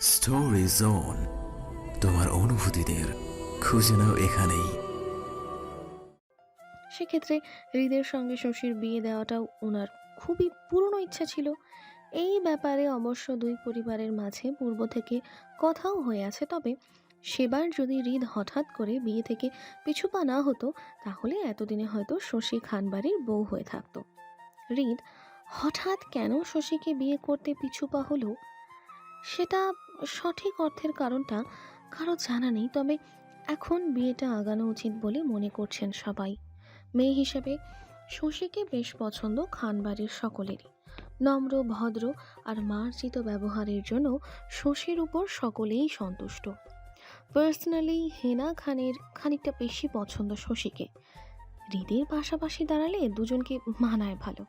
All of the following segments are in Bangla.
স্টোরি জোন তোমার অনুভূতিদের খুঁজে নাও এখানেই। সেক্ষেত্রে হৃদের সঙ্গে শশীর বিয়ে দেওয়াটাও ওনার খুবই পুরনো ইচ্ছা ছিল। এই ব্যাপারে অবশ্য দুই পরিবারের মাঝে পূর্ব থেকে কথাও হয়ে আছে, তবে সেবার যদি হৃদ হঠাৎ করে বিয়ে থেকে পিছুপা না হতো, তাহলে এতদিনে হয়তো শশী খানবাড়ির বউ হয়ে থাকতো। হৃদ, হঠাৎ কেন শশীকে বিয়ে করতে পিছুপা হলো? সেটা সঠিক অর্থের কারণটা কারও জানা নেই, তবে এখন বিয়েটা আগানো উচিত বলে মনে করছেন সবাই। মেয়ে হিসেবে শশীকে বেশ পছন্দ খানবাড়ির সকলেরই। নম্র, ভদ্র আর মার্জিত ব্যবহারের জন্য শশীর উপর সকলেই সন্তুষ্ট। পার্সোনালি হেনা খানের খানিকটা বেশি পছন্দ শশীকে। হৃদের পাশাপাশি দাঁড়ালে দুজনকে মানায় ভালো।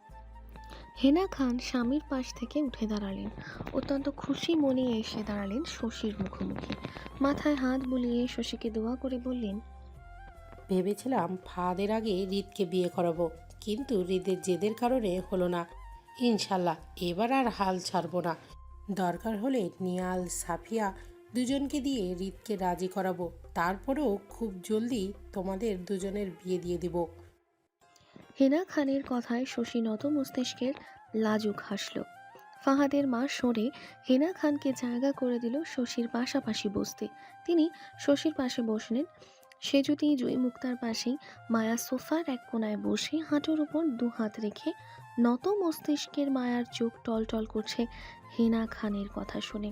হেনা খান স্বামীর পাশ থেকে উঠে দাঁড়ালেন। অত্যন্ত খুশি মনে এসে দাঁড়ালেন শশীর মুখোমুখি। মাথায় হাত বুলিয়ে শশীকে দোয়া করে বললেন, ভেবেছিলাম ফাদের আগে হৃদকে বিয়ে করাবো, কিন্তু হৃদের জেদের কারণে হলো না। ইনশাল্লাহ এবার আর হাল ছাড়বো না। দরকার হলে নিয়াল, সাফিয়া দুজনকে দিয়ে হৃদকে রাজি করাবো। তারপরেও খুব জলদি তোমাদের দুজনের বিয়ে দিয়ে দেব। হেনা খানের কথায় শশী নত মস্তিষ্কের লাজুক হাসল। ফাহাদের মা সরে হেনা খানকে জায়গা করে দিল শশীর পাশাপাশি বসতে। তিনি শশীর পাশে বসলেন। সে যদি জয়ী মুক্তার পাশেই মায়া সোফার এক কোনায় বসে হাঁটুর উপর দু হাত রেখে নত মস্তিষ্কের মায়ার চোখ টলটল করছে হেনা খানের কথা শুনে।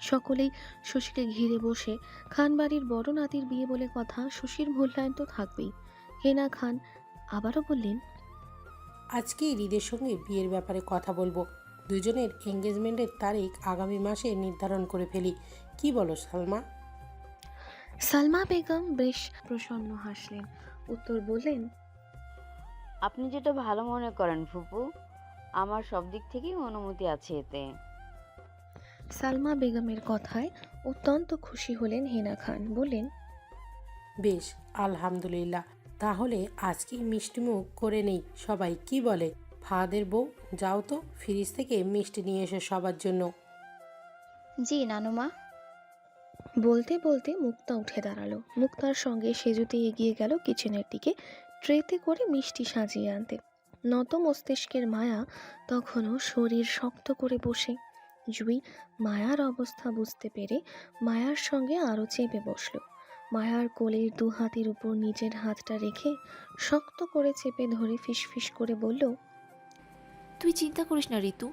সকলেই শশীকে ঘিরে বসে, খানবাড়ির বড় নাতির বিয়ে বলে কথা শশীর মূল্যায়ন তো থাকবেই। হেনা খান আবারও বললেন আজকেই হৃদের সঙ্গে বিয়ের ব্যাপারে কথা বলব। দুজনের এঙ্গেজমেন্টের তারিখ আগামী মাসে নির্ধারণ করে ফেলি। কি বলো সালমা? সালমা বেগম বেশ প্রসন্ন হাসলেন। উত্তর বললেন আপনি যেটা ভালো মনে করেন ফুপু আমার সব দিক থেকেই অনুমতি আছে এতে। সালমা বেগমের কথায় অত্যন্ত খুশি হলেন হেনা খান। বললেন বেশ আলহামদুলিল্লাহ। তাহলে আজকেই মিষ্টিমুখ করে নেই সবাই, কি বলে? ফাদের বউ, যাও তো, ফ্রিজ থেকে মিষ্টি নিয়ে এসো সবার জন্য। জি, নানুমা। বলতে বলতে মুক্তা উঠে দাঁড়াল। মুক্তার সঙ্গে সেজুতে এগিয়ে গেল কিচেনের দিকে, ট্রেতে করে মিষ্টি সাজিয়ে আনতে। নত মস্তিষ্কের মায়া তখনও শরীর শক্ত করে বসে। জুই মায়ার অবস্থা বুঝতে পেরে মায়ার সঙ্গে আরও চেপে বসল। মায়ার কোলের দু হাতের উপর নিজের হাতটা রেখে শক্ত করে চেপে ধরে ফিসফিস করে বলল তুই চিন্তা করিস না ঋতু।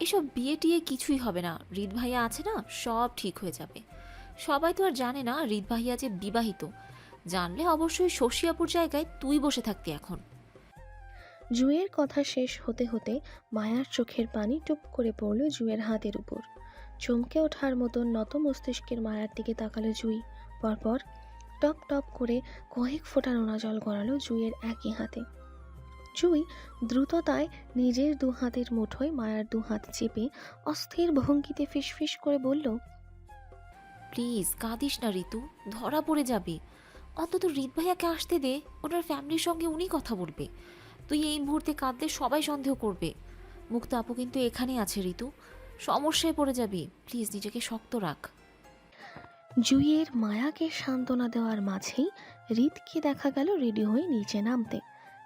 এসব বিয়ে টিয়ে কিছুই হবে না। হৃদ ভাইয়া আছে না সব ঠিক হয়ে যাবে। সবাই তো আর জানে না হৃদ ভাইয়া যে বিবাহিত। জানলে অবশ্যই শশিয়াপুর জায়গায় তুই বসে থাকতি এখন। জুয়ের কথা শেষ হতে হতে মায়ার চোখের পানি টুপ করে পড়ল জুয়ের হাতের উপর। চমকে ওঠার মতন নত মস্তিষ্কের মায়ার দিকে তাকালো জুই। পরপর টপ টপ করে কয়েক ফোঁটা নোনা জল গড়ালো জুয়ের একই হাতে। জুই দ্রুততায় নিজের দু হাতের মুঠোয় মায়ার দু হাত চেপে অস্থির ভঙ্গিতে ফিসফিস করে বলল, প্লিজ, কাঁদিস না ঋতু, ধরা পড়ে যাবে। অন্তত হৃদ ভাইয়াকে আসতে দে, ওনার ফ্যামিলির সঙ্গে উনি কথা বলবে। তুই এই মুহূর্তে কাঁদলে সবাই সন্দেহ করবে। মুক্তা আপু কিন্তু এখানেই আছে ঋতু, সমস্যায় পড়ে যাবি। প্লিজ নিজেকে শক্ত রাখ। জুইয়ের মায়াকে সান্ত্বনা দেওয়ার মাঝেই হৃদকে দেখা গেল রেডি হয়ে নিচে নামতে।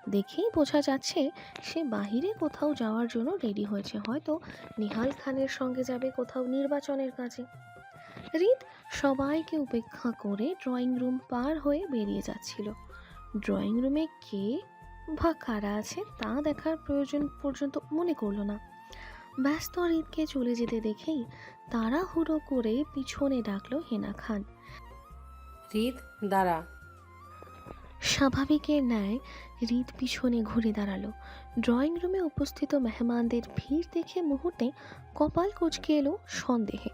দেখেই বোঝা যাচ্ছে সে বাহিরে কোথাও যাওয়ার জন্য রেডি হয়েছে, হয়তো নিহাল খানের সঙ্গে যাবে কোথাও নির্বাচনের কাজে। হৃদ সবাইকে উপেক্ষা করে ড্রয়িং রুম পার হয়ে বেরিয়ে যাচ্ছিল। ড্রয়িং রুমে কে বা কারা আছে তা দেখার প্রয়োজন পর্যন্ত মনে করল না। ব্যস্ত হৃদকে চলে যেতে দেখেই তাড়াহুড়ো করে পিছনে ডাকলো হেনা খান। হৃদ দাঁড়া। স্বাভাবিকের ন্যায় হৃদ পিছনে ঘুরে দাঁড়াল। ড্রয়িং রুমে উপস্থিত মেহমানদের ভিড় দেখে মুহূর্তে কপাল কুচকে এলো সন্দেহে।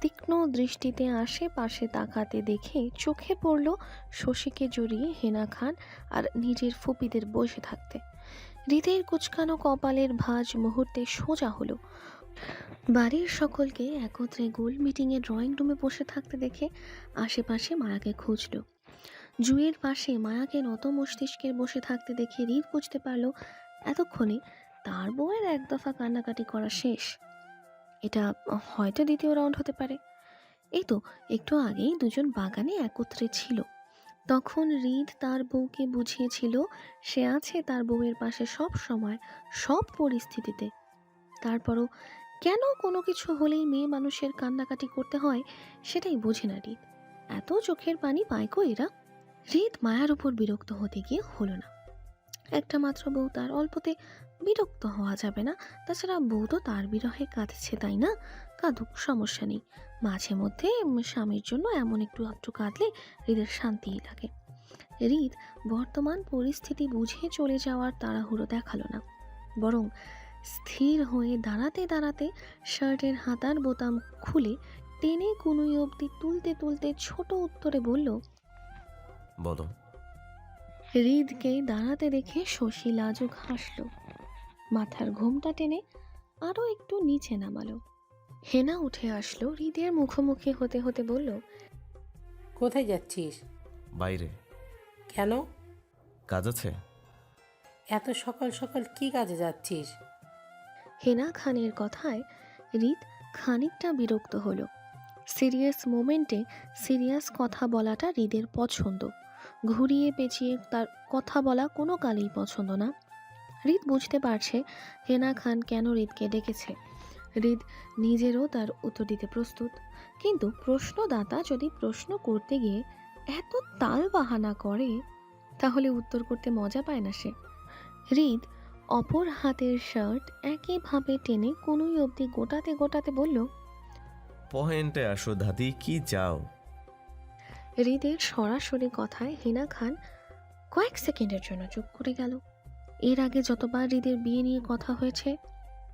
তীক্ষ্ণ দৃষ্টিতে আশেপাশে তাকাতে দেখে চোখে পড়ল শশীকে জড়িয়ে হেনা খান আর নিজের ফুপিদের বসে থাকতে। হৃদের কুচকানো কপালের ভাঁজ মুহূর্তে সোজা হলো। বাড়ির সকলকে একত্রে গোল মিটিংয়ে ড্রয়িং রুমে বসে থাকতে দেখে আশেপাশে মায়াকে খুঁজলো। জুয়ের পাশে মায়াকে নত মস্তিষ্কের বসে থাকতে দেখে হৃদ বুঝতে পারল, এতক্ষণে তার বউয়ের এক দফা কান্নাকাটি করা শেষ। এটা হয়তো দ্বিতীয় রাউন্ড হতে পারে। এই তো, একটু আগেই দুজন বাগানে একত্রে ছিল। তখন হৃদ তার বউকে বুঝিয়েছিল, সে আছে তার বউয়ের পাশে সব সময়, সব পরিস্থিতিতে। তারপরও কেন কোনো কিছু হলেই মেয়ে মানুষের কান্নাকাটি করতে হয়, সেটাই বোঝে না রিদ এত চোখের পানি পায় কো এরা? হৃদ মায়ার উপর বিরক্ত হতে গিয়ে হলো না। একটা মাত্র বউ তার অল্পতে বিরক্ত হওয়া যাবে না, তাছাড়া বউ তো তার বিরহে কাঁদছে, তাই না? কাঁদুক সমস্যা নেই। মাঝে মধ্যে স্বামীর জন্য এমন একটু একটু কাঁদলে হৃদের শান্তিই লাগে। হৃদ বর্তমান পরিস্থিতি বুঝে চলে যাওয়ার তাড়াহুড়ো দেখাল না। বরং স্থির হয়ে দাঁড়াতে দাঁড়াতে শার্টের হাতার বোতাম খুলে টেনে কুনুই অবধি তুলতে তুলতে ছোট উত্তরে বলল বলো। হৃদকে দাঁড়াতে দেখে শশী লাজুক হাসল। মাথার ঘোমটা টেনে আরও একটু নিচে নামালো। হেনা উঠে আসলো হৃদের মুখোমুখি হতে হতে বলল কোথায় যাচ্ছিস? বাইরে। কেন? কাজ আছে। এত সকাল সকাল কি কাজে যাচ্ছিস? হেনা খানের কথায় হৃদ খানিকটা বিরক্ত হলো। সিরিয়াস মোমেন্টে সিরিয়াস কথা বলাটা হৃদের পছন্দ। ঘুরিয়ে পেঁচিয়ে তার কথা বলা কোনো কালেই পছন্দ না। হৃদ বুঝতে পারছে হেনা খান কেন হৃদকে ডেকেছে। হৃদ নিজেরও তার উত্তর দিতে প্রস্তুত। কিন্তু প্রশ্নদাতা যদি প্রশ্ন করতে গিয়ে এত তাল বাহানা করে তাহলে উত্তর করতে মজা পায় না সে। হৃদ অপর হাতের শার্ট একইভাবে টেনে কোনোই অবধি গোটাতে গোটাতে বলল পয়েন্টে আসো দাদি কি চাও? হৃদের সরাসরি কথায় হিনা খান কয়েক সেকেন্ডের জন্য চুপ করে গেল। এর আগে যতবার হৃদের বিয়ে নিয়ে কথা হয়েছে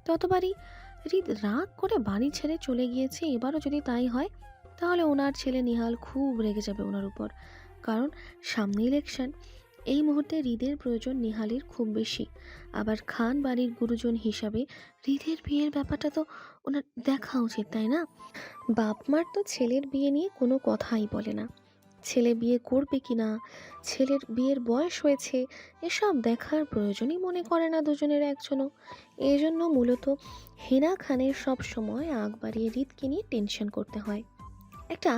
ততবারই হৃদ রাগ করে বাড়ি ছেড়ে চলে গিয়েছে, এবারও যদি তাই হয়, তাহলে ওনার ছেলে নিহাল খুব রেগে যাবে ওনার উপর। কারণ সামনে ইলেকশন এই মুহূর্তে হৃদের প্রয়োজন নিহালের খুব বেশি। আবার খান বাড়ির গুরুজন হিসাবে হৃদের বিয়ের ব্যাপারটা তো ওনার দেখা উচিত, তাই না? বাপ মার তো ছেলের বিয়ে নিয়ে কোনো কথাই বলে না। ছেলে বিয়ে করবে কি না ছেলের বিয়ের বয়স হয়েছে, এসব দেখার প্রয়োজনই মনে করে না দুজনের একজনও। এই জন্য মূলত হেনা খানের সব সময় আগ বাড়িয়ে হৃদকে নিয়ে টেনশন করতে হয়। একটা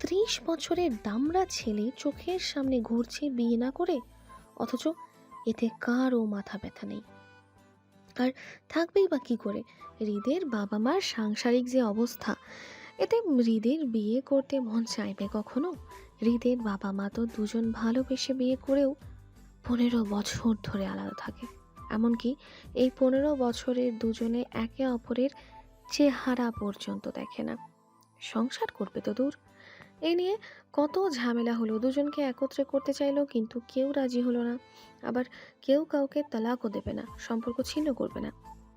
ত্রিশ বছরের দামড়া ছেলে চোখের সামনে ঘুরছে বিয়ে না করে, অথচ এতে কারও মাথা ব্যথা নেই। আর থাকবেই বা কী করে? হৃদের বাবা মার সাংসারিক যে অবস্থা, এতে হৃদের বিয়ে করতে মন চাইবে কখনো? হৃদের বাবা মা তো দুজন ভালোবেসে বিয়ে করেও পনেরো বছর ধরে আলাদা থাকে। এমনকি এই পনেরো বছরের দুজনে একে অপরের চেহারা পর্যন্ত দেখে না। সংসার করবে তো দূর। এই নিয়ে কত ঝামেলা হলো। দুজনকে একত্রে করতে চাইলো কিন্তু কেউ রাজি হলো না। আবার কেউ কাউকে তালাকও দেবে না, সম্পর্ক ছিন্ন করবে না।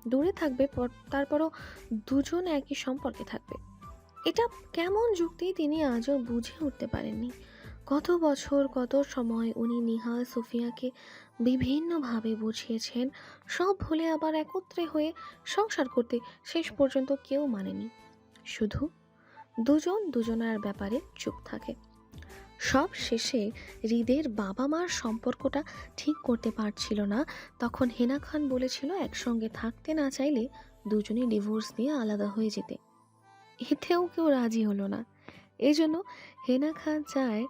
দূরে থাকবে, পর- তারপরও দুজন একই সম্পর্কে থাকবে। এটা কেমন যুক্তি তিনি আজও বুঝে উঠতে পারেননি। কত বছর, কত সময় উনি নিহাল সুফিয়াকে বিভিন্নভাবে বুঝিয়েছেন, সব ভুলে আবার একত্রে হয়ে সংসার করতে শেষ পর্যন্ত কেউ মানেনি। শুধু দুজন দুজনার ব্যাপারে চুপ থাকে। সব শেষে হৃদের বাবা মার সম্পর্কটা ঠিক করতে পারছিল না, তখন হেনা খান বলেছিল একসঙ্গে থাকতে না চাইলে দুজনেই ডিভোর্স দিয়ে আলাদা হয়ে যেতে। এতেও কেউ রাজি হলো না। এই জন্য হেনা খান চায়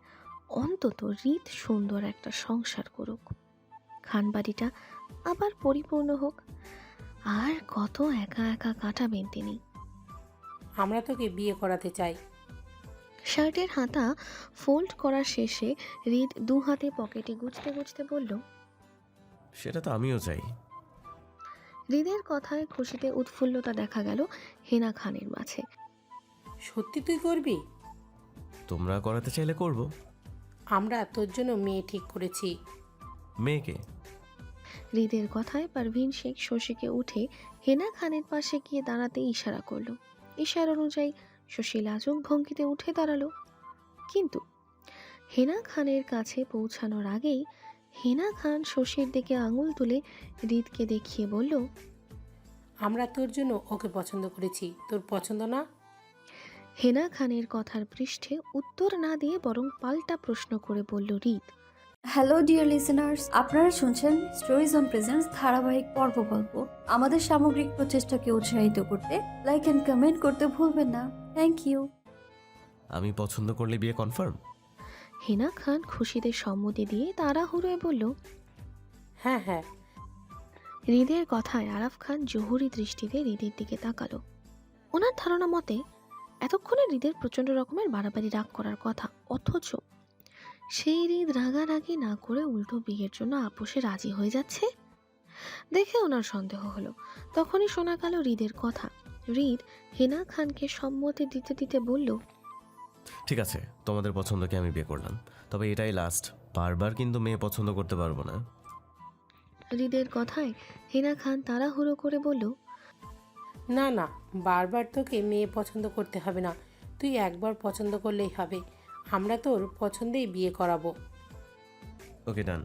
অন্তত হৃদ সুন্দর একটা সংসার করুক। খান বাড়িটা আবার পরিপূর্ণ হোক। আর কত একা একা কাটাবেন তিনি। আমরা তোকে বিয়ে করাতে চাই। শার্টের হাতা ফোল্ড করার শেষে হৃদ দু হাতে পকেটে গুছতে গুছতে বলল সেটা তো আমিও চাই। হৃদের কথায় খুশিতে উৎফুল্লতা দেখা গেল হেনা খানের মাঝে। সত্যি তুই করবি? তোমরা করাতে চাইলে করব। আমরা তোর জন্য মেয়ে ঠিক করেছি। মেয়েকে? হৃদের কথায় পারভীন শেখ শশীকে উঠে হেনা খানের পাশে গিয়ে দাঁড়াতে ইশারা করল। ইশারা অনুযায়ী শশী লাজুক ভঙ্গিতে উঠে দাঁড়াল। কিন্তু হেনা খানের কাছে পৌঁছানোর আগেই হেনা খান শশীর দিকে আঙুল তুলে হৃদকে দেখিয়ে বলল আমরা তোর জন্য ওকে পছন্দ করেছি। তোর পছন্দ না? হেনা খানের কথার পৃষ্ঠে উত্তর না দিয়ে বরং পাল্টা প্রশ্ন করে বলল হৃদ হ্যালো ডিয়ার লিসেনার্স আপনারা শুনছেন স্টোরিজ অন প্রেজেন্স ধারাবাহিক পর্ব গল্প। আমাদের সামগ্রিক প্রচেষ্টাকে উৎসাহিত করতে লাইক অ্যান্ড কমেন্ট করতে ভুলবেন না। Thank you. আমি পছন্দ করলে বিয়ে কনফার্ম? হেনা খান খুশিতে সম্মতি দিয়ে তারা তাড়াহুড়োয় বলল হ্যাঁ হ্যাঁ। হৃদের কথায় আরাফ খান জহুরি দৃষ্টিতে হৃদের দিকে তাকালো। ওনার ধারণা মতে এতক্ষণে হৃদের প্রচণ্ড রকমের বাড়াবাড়ি রাগ করার কথা। অথচ সেই হৃদ রাগারাগি না করে উল্টো বিয়ের জন্য আপোষে রাজি হয়ে যাচ্ছে? দেখে ওনার সন্দেহ হলো। তখনই শোনা গেল হৃদের কথা। হৃদ হেনা খানকে সম্মতি দিতে দিতে বলল ঠিক আছে তোমাদের পছন্দকে আমি বিয়ে করলাম। তবে এটাই লাস্ট বারবার কিন্তু মেয়ে পছন্দ করতে পারব না। হৃদের কথায় হেনা খান তাড়াহুড়ো করে বলল না না বারবার তোকে মেয়ে পছন্দ করতে হবে না। তুই একবার পছন্দ করলেই হবে। আমরা তোর পছন্দেই বিয়ে করাবো। ওকে ডান।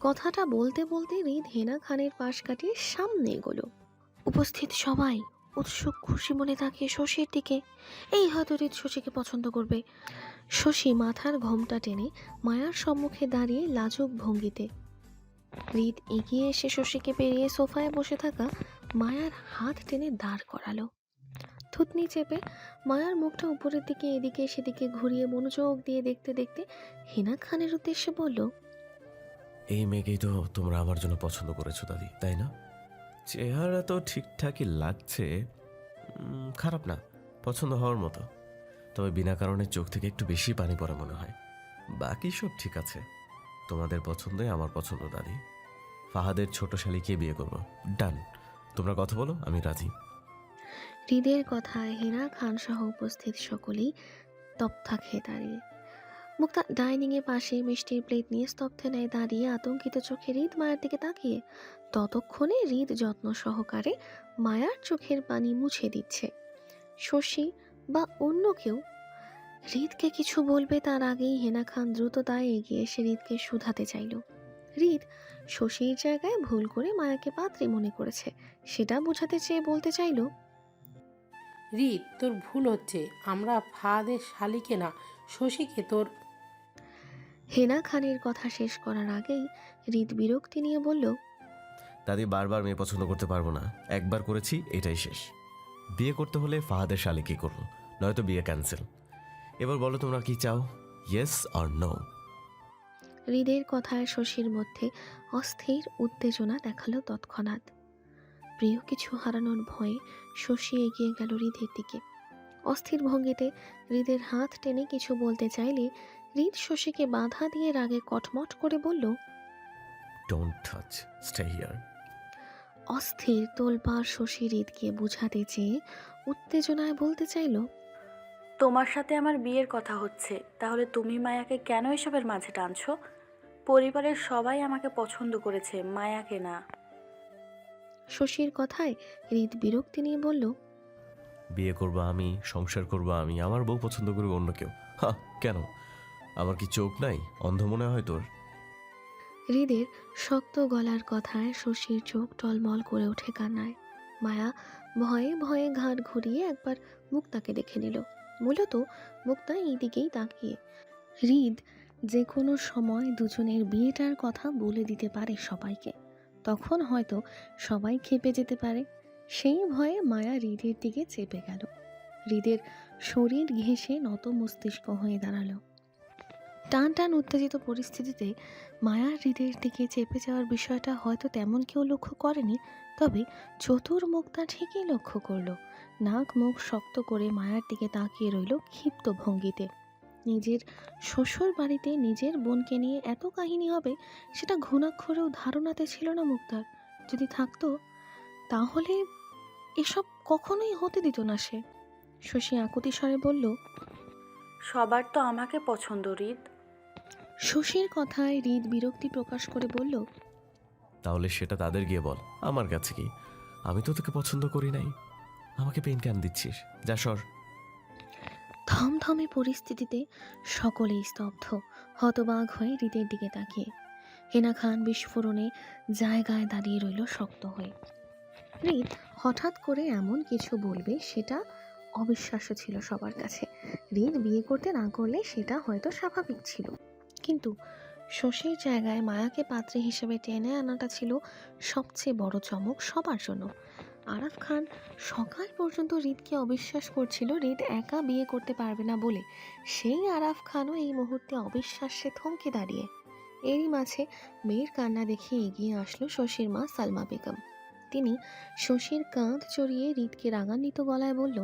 কথাটা বলতে বলতে রিদ হেনা খানের পাশ কাটিয়ে সামনে এগোলো। উপস্থিত সবাই উৎসুক খুশি মনে তাকিয়ে শশীর দিকে। এই হয়তো রিদ শশীকে পছন্দ করবে। শশী মাথার ঘোমটা টেনে মায়ার সম্মুখে দাঁড়িয়ে লাজুক ভঙ্গিতে। রিদ এগিয়ে এসে শশীকে পেরিয়ে সোফায় বসে থাকা মায়ার হাত টেনে দাঁড় করালো। থুতনি চেপে মায়ার মুখটা উপরের দিকে, এদিকে, সেদিকে ঘুরিয়ে মনোযোগ দিয়ে দেখতে দেখতে হেনা খানের উদ্দেশ্যে বলল, এই মেয়েকেই তো তোমরা আমার জন্য পছন্দ করেছ দাদি, তাই না? চেহারা তো ঠিকঠাকই লাগছে খারাপ না, পছন্দ হওয়ার মতো। তবে বিনা কারণে চোখ থেকে একটু বেশি পানি পড়া মনে হয়। বাকি সব ঠিক আছে। তোমাদের পছন্দই আমার পছন্দ, দাদি। ফাহাদের ছোট শালিকে বিয়ে করব। ডান। তোমরা কথা বলো, আমি রাজি। হৃদের কথায় হেনা খান সহ উপস্থিত সকলেই তপ্থা খেয়ে দাঁড়িয়ে। মুক্তা এর পাশে মিষ্টির প্লেট নিয়ে স্তব্ধে নেয় দাঁড়িয়ে আতঙ্কিত চোখে হৃদ মায়ের দিকে তাকিয়ে ততক্ষণে হৃদ যত্ন সহকারে মায়ার চোখের পানি মুছে দিচ্ছে। শশী বা অন্য কেউ? হৃদকে কিছু বলবে তার আগেই হেনা খান দ্রুততায় এগিয়ে এসে হৃদকে শুধাতে চাইল। হৃদ শশীর জায়গায় ভুল করে মায়াকে পাত্রী মনে করেছে। সেটা বোঝাতে চেয়ে বলতে চাইলো রিত তোর ভুল হচ্ছে। আমরা ফাদের শালিকে না শশীকে তোর। হেনা খানের কথা শেষ করার আগেই হৃদ বিরক্তি নিয়ে বলল দাদি বারবার মেয়ে পছন্দ করতে পারব না। একবার করেছি এটাই শেষ। বিয়ে করতে হলে ফাহাদের শালিকে করব নয়তো বিয়ে ক্যান্সেল। এবার বলো তোমরা কি চাও? ইয়েস আর নো হৃদের কথায় শশীর মধ্যে অস্থির উত্তেজনা দেখাল তৎক্ষণাৎ। প্রিয় কিছু হারানোর ভয়ে শশী এগিয়ে গেল হৃদের দিকে। অস্থির ভঙ্গিতে হৃদের হাত টেনে কিছু বলতে চাইলে হৃদ শশীকে বাধা দিয়ে রাগে কটমট করে বলল ডোন্ট টাচ স্টে হিয়ার অস্থির তোলপাড় শশী হৃদকে বুঝাতে চেয়ে উত্তেজনায় বলতে চাইল তোমার সাথে আমার বিয়ের কথা হচ্ছে তাহলে তুমি মায়াকে কেন এসবের মাঝে টানছো? পরিবারের সবাই আমাকে পছন্দ করেছে মায়াকে না শশীর কথায় হৃদ বিরক্তি নিয়ে বলল বিয়ে করব আমি সংসার করব আমি আমার বউ পছন্দ করবে অন্য কেউ। হা কেন? আমার কি চোখ নাই? অন্ধ মনে হয় তোর? হৃদের শক্ত গলার কথায় শশীর চোখ টলমল করে ওঠে কান্নায়। মায়া ভয়ে ভয়ে ঘাট ঘুরিয়ে একবার মুক্তাকে দেখে নিল। মূলত মুক্তা এই দিকেই তাকিয়ে। হৃদ যে কোনো সময় দুজনের বিয়েটার কথা বলে দিতে পারে সবাইকে। তখন হয়তো সবাই খেপে যেতে পারে। সেই ভয়ে মায়া হৃদের দিকে চেপে গেল। হৃদের শরীর ঘেঁষে নত মস্তিষ্ক হয়ে দাঁড়াল। টান টান উত্তেজিত পরিস্থিতিতে মায়ার হৃদের দিকে চেপে যাওয়ার বিষয়টা হয়তো তেমন কেউ লক্ষ্য করেনি, তবে চতুর মুক্তা ঠিকই লক্ষ্য করল। নাক মুখ শক্ত করে মায়ার দিকে তাকিয়ে রইল ক্ষিপ্ত ভঙ্গিতে। নিজের শ্বশুর বাড়িতে নিজের বোনকে নিয়ে এত কাহিনী হবে সেটা ঘুণাক্ষরেও ধারণাতে ছিল না মুক্তার। যদি থাকতো তাহলে এসব কখনোই হতে দিত না সে। শশী আকুতি স্বরে বলল সবার তো আমাকে পছন্দ রিত শশীর কথায় হৃদ বিরক্তি প্রকাশ করে বলল তাহলে সেটা তাদের গিয়ে বল আমার কাছে কি? আমি তো তোকে পছন্দ করি নাই। আমাকে পেন কেন দিচ্ছিস? যা সর। থমথমে পরিস্থিতিতে সকলেই স্তব্ধ, হতবাক হয়ে হৃদের দিকে তাকিয়ে। হেনা খান বিস্ফোরণে জায়গায় দাঁড়িয়ে রইল শক্ত হয়ে। হৃদ হঠাৎ করে এমন কিছু বলবে সেটা অবিশ্বাস্য ছিল সবার কাছে। হৃদ বিয়ে করতে না করলে সেটা হয়তো স্বাভাবিক ছিল। কিন্তু শশীর জায়গায় মায়াকে পাত্রী হিসেবে টেনে আনাটা ছিল সবচেয়ে বড় চমক সবার জন্য। আরাফ খান সকাল পর্যন্ত রিতকে অবিশ্বাস করছিল রিত একা বিয়ে করতে পারবে না বলে। সেই আরাফ খানও এই মুহূর্তে অবিশ্বাসে থমকে দাঁড়িয়ে। এরই মাঝে মেয়ের কান্না দেখে এগিয়ে আসলো শশীর মা সালমা বেগম। তিনি শশীর কাঁধ চড়িয়ে রিতকে রাগান্বিত গলায় বলল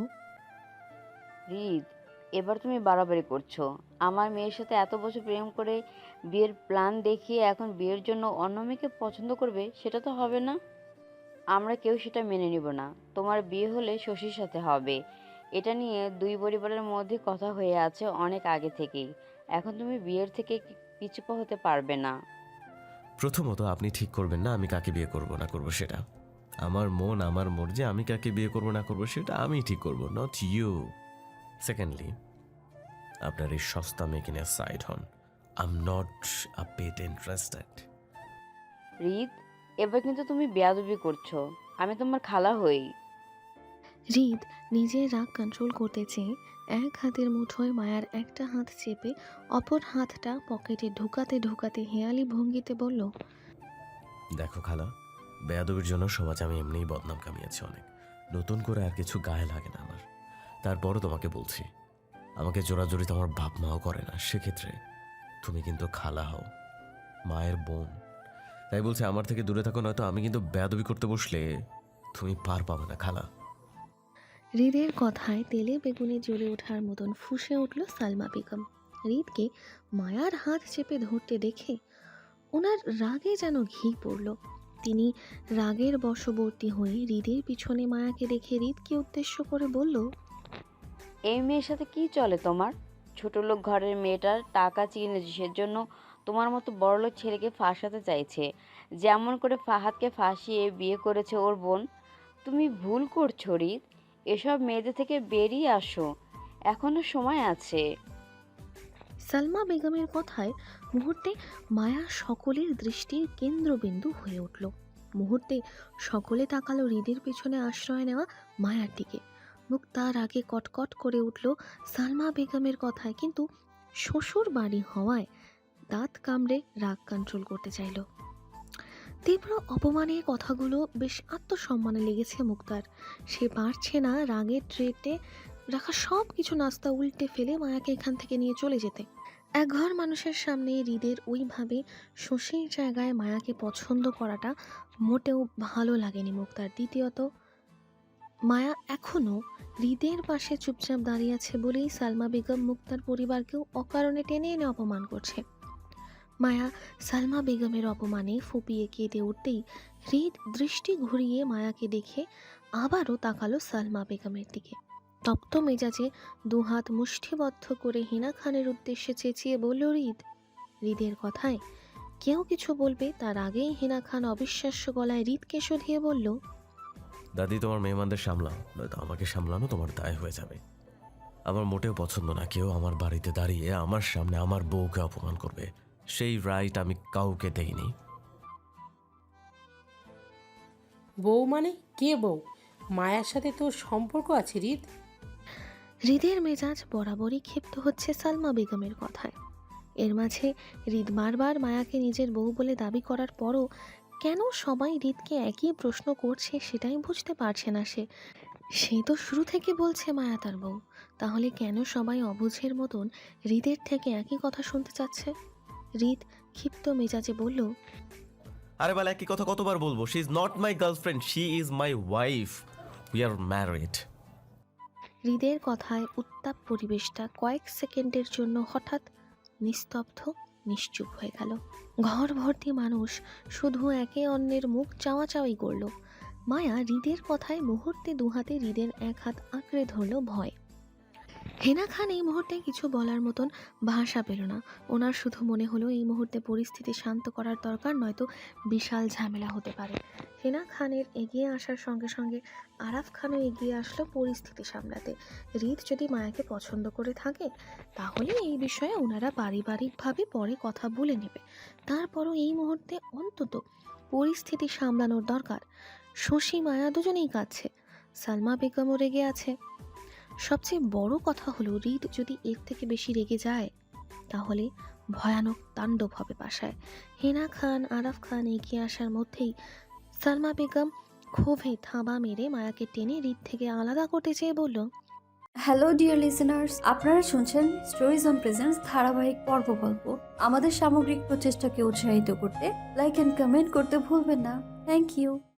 রিদ এবার তুমি বাড়াবাড়ি করছ। আমার মেয়ের সাথে এত বছর প্রেম করে বিয়ের প্ল্যান দেখিয়ে এখন বিয়ের জন্য অন্য মেয়েকে পছন্দ করবে, সেটা তো হবে না? আমরা কেউ সেটা মেনে নিব না। তোমার বিয়ে হলে শশীর সাথে হবে। এটা নিয়ে দুই পরিবারের মধ্যে কথা হয়ে আছে অনেক আগে থেকেই। এখন তুমি বিয়ের থেকে পিছুপা হতে পারবে না। প্রথমত আপনি ঠিক করবেন না আমি কাকে বিয়ে করব না করব সেটা। আমার মন আমার মর্জি আমি কাকে বিয়ে করব না করব সেটা আমি ঠিক করব নট ইউ সেকেন্ডলি আপনার এই সস্তা নিয়ে সাইড হন। I am not a pet interested রিদ এবার কিন্তু তুমি বেয়াদবি করছ। আমি তোমার খালা হই। রিদ নিজের রাগ কন্ট্রোল করতে চেয়ে এক হাতের মুঠোয় মায়ার একটা হাত চেপে অপর হাতটা পকেটে ঢুকাতে ঢুকাতে হেয়ালি ভঙ্গিতে বলল দেখো খালা বেয়াদবির জন্য সমাজ আমি এমনিই বদনাম কামিয়েছি অনেক। নতুন করে আর কিছু গায়ে লাগে না আমার। তারপরও তোমাকে বলছি আমাকে জোরাজোরিতে আমার বাপ মাও করে না সেক্ষেত্রে তুমি কিন্তু খালা হও। মায়ের বোন তাই বলছে আমার থেকে দূরে থাকো নয়তো আমি কিন্তু বেয়াদবি করতে বসলে তুমি পার পাবে না খালা। হৃদের কথায় তেলে বেগুনে জ্বলে ওঠার মতন ফুঁসে উঠল সালমা বেগম। হৃদকে মায়ার হাত চেপে ধরতে দেখে ওনার রাগে যেন ঘি পড়ল। তিনি রাগের বশবর্তী হয়ে হৃদের পিছনে মায়াকে দেখে হৃদকে উদ্দেশ্য করে বলল এই মেয়ের সাথে কি চলে তোমার? ছোট লোক ঘরের মেয়েটার টাকা চিনেছে সেজন্য তোমার মতো বড়লোক ছেলেকে ফাঁসাতে চাইছে। যেমন করে ফাহাদকে ফাঁসিয়ে বিয়ে করেছে ওর বোন। তুমি ভুল করছ রিত। এসব মেয়েদের থেকে বেরিয়ে আসো। এখনও সময় আছে। সালমা বেগমের কথায় মুহূর্তে মায়া সকলের দৃষ্টির কেন্দ্রবিন্দু হয়ে উঠল। মুহূর্তে সকলে তাকালো হৃদের পেছনে আশ্রয় নেওয়া মায়ার দিকে। মুখ তার আগে কটকট করে উঠল সালমা বেগমের কথায়। কিন্তু শ্বশুর বাড়ি হওয়ায় দাঁত কামড়ে রাগ কন্ট্রোল করতে চাইল। তীব্র অপমানের কথাগুলো বেশ আত্মসম্মানে লেগেছে মুক্তার। সে পারছে না রাগের ট্রেতে রাখা সব কিছু নাস্তা উল্টে ফেলে মায়াকে এখান থেকে নিয়ে চলে যেতে। এক ঘর মানুষের সামনে হৃদের ওইভাবে শশীর জায়গায় মায়াকে পছন্দ করাটা মোটেও ভালো লাগেনি মুক্তার। দ্বিতীয়ত, মায়া এখনও হৃদের পাশে চুপচাপ দাঁড়িয়ে আছে বলেই সালমা বেগম মুক্তার পরিবারকেও অকারণে টেনে এনে অপমান করছে। মায়া সালমা বেগমের অপমানে ফুপিয়ে কেঁদে উঠতেই হৃদ দৃষ্টি ঘুরিয়ে মায়াকে দেখে আবারও তাকালো সালমা বেগমের দিকে। তপ্ত মেজাজে দুহাত মুষ্টিবদ্ধ করে হিনা খানের উদ্দেশ্যে চেঁচিয়ে বলল, হৃদ, হৃদের কথায় কেউ কিছু বলবে? তার আগেই হিনা খান অবিশ্বাস্য গলায় হৃদকে শুধিয়ে বলল, দাদি, তোমার মেহমানদের সামলাও। নয়তো আমাকে সামলানো তোমার দায় হয়ে যাবে। আমার মোটেও পছন্দ না। কেউ আমার বাড়িতে দাঁড়িয়ে আমার সামনে আমার বউকে অপমান করবে। সেই রাইট আমি কাউকে দেইনি। বউ মানে কে বউ? মায়ার সাথে তোর সম্পর্ক আছে রিত হৃদের মেজাজ বরাবরই ক্ষিপ্ত হচ্ছে সালমা বেগমের কথায়। এর মাঝে হৃদ বারবার মায়াকে নিজের বউ বলে দাবি করার পরও কেন সবাই হৃদকে একই প্রশ্ন করছে সেটাই বুঝতে পারছে না সে। সে তো শুরু থেকে বলছে মায়া তার বউ। তাহলে কেন সবাই অবুঝের মতন হৃদের থেকে একই কথা শুনতে চাচ্ছে? হৃদ ক্ষিপ্ত মেজাজে বলল আরে বেলা একই কথা কতবার বলব? She is not my girlfriend she is my wife we are married হৃদের কথায় উত্তাপ পরিবেশটা কয়েক সেকেন্ডের জন্য হঠাৎ নিস্তব্ধ নিশ্চুপ হয়ে গেল। ঘর ভর্তি মানুষ শুধু একে অন্যের মুখ চাওয়াচাওয়ি করল। মায়া হৃদের কথায় মুহূর্তে দুহাতে হৃদের এক হাত আঁকড়ে ধরল ভয়। হেনা খান এই মুহূর্তে কিছু বলার মতন ভাষা পেল না। ওনার শুধু মনে হলো, এই মুহূর্তে পরিস্থিতি শান্ত করার দরকার, নয়তো বিশাল ঝামেলা হতে পারে। হেনা খানের এগিয়ে আসার সঙ্গে সঙ্গে আরাফ খানও এগিয়ে আসলো পরিস্থিতি সামলাতে। রিত যদি মায়াকে পছন্দ করে থাকে, তাহলে এই বিষয়ে ওনারা পারিবারিকভাবে পরে কথা বলে নেবে। তারপরও এই মুহূর্তে অন্তত পরিস্থিতি সামলানোর দরকার। শশী মায়া দুজনেই কাঁদছে। সালমা বেগমও রেগে আছে। সবচেয়ে বড় কথা হলো রিত যদি এর থেকে বেশি রেগে যায়, তাহলে ভয়ানক তাণ্ডব হবে বাসায়। হেনা খান, আরাফ খান এগিয়ে আসার মধ্যেই সালমা বেগম ক্ষোভে থাবা মেরে মায়াকে টেনে হৃদ থেকে আলাদা করতে চেয়ে বলল হ্যালো ডিয়ার লিসেনার্স আপনারা শুনছেন স্টোরিজ অন প্রেজেন্স ধারাবাহিক পর্ব গল্প। আমাদের সামগ্রিক প্রচেষ্টাকে উৎসাহিত করতে লাইক অ্যান্ড কমেন্ট করতে ভুলবেন না। Thank you